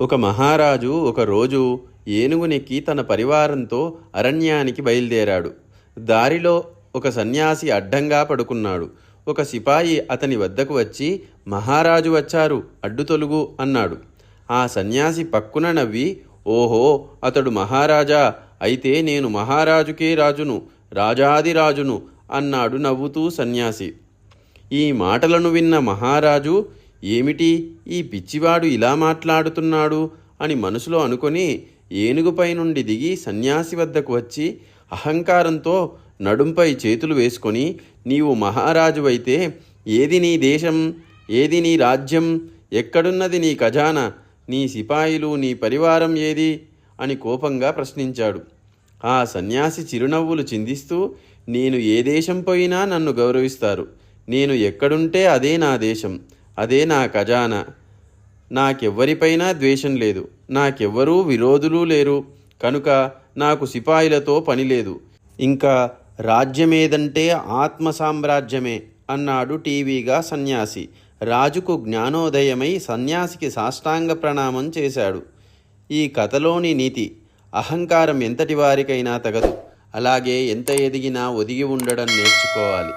ఒక మహారాజు ఒకరోజు ఏనుగునెక్కి తన పరివారంతో అరణ్యానికి బయలుదేరాడు. దారిలో ఒక సన్యాసి అడ్డంగా పడుకున్నాడు. ఒక సిపాయి అతని వద్దకు వచ్చి మహారాజు వచ్చారు అడ్డు తొలుగు అన్నాడు. ఆ సన్యాసి పక్కున నవ్వి ఓహో అతడు మహారాజా అయితే నేను మహారాజుకే రాజును రాజాదిరాజును అన్నాడు నవ్వుతూ సన్యాసి. ఈ మాటలను విన్న మహారాజు ఏమిటి ఈ పిచ్చివాడు ఇలా మాట్లాడుతున్నాడు అని మనసులో అనుకొని ఏనుగుపై నుండి దిగి సన్యాసి వద్దకు వచ్చి అహంకారంతో నడుంపై చేతులు వేసుకొని నీవు మహారాజువైతే ఏది నీ దేశం? ఏది నీ రాజ్యం? ఎక్కడున్నది నీ ఖజానా? నీ సిపాయిలు నీ పరివారం ఏది? అని కోపంగా ప్రశ్నించాడు. ఆ సన్యాసి చిరునవ్వులు చిందిస్తూ నేను ఏ దేశం పోయినా నన్ను గౌరవిస్తారు. నేను ఎక్కడుంటే అదే నా దేశం. అదే నా ఖజానా. నాకెవ్వరిపైనా ద్వేషం లేదు. నాకెవ్వరూ విరోధులు లేరు. కనుక నాకు సిపాయిలతో పని లేదు. ఇంకా రాజ్యమేదంటే ఆత్మ సామ్రాజ్యమే అన్నాడు టీవీగా సన్యాసి. రాజుకు జ్ఞానోదయమై సన్యాసికి సాష్టాంగ ప్రణామం చేశాడు. ఈ కథలోని నీతి అహంకారం ఎంతటి వారికైనా తగదు. అలాగే ఎంత ఎదిగినా ఒదిగి ఉండడం నేర్చుకోవాలి.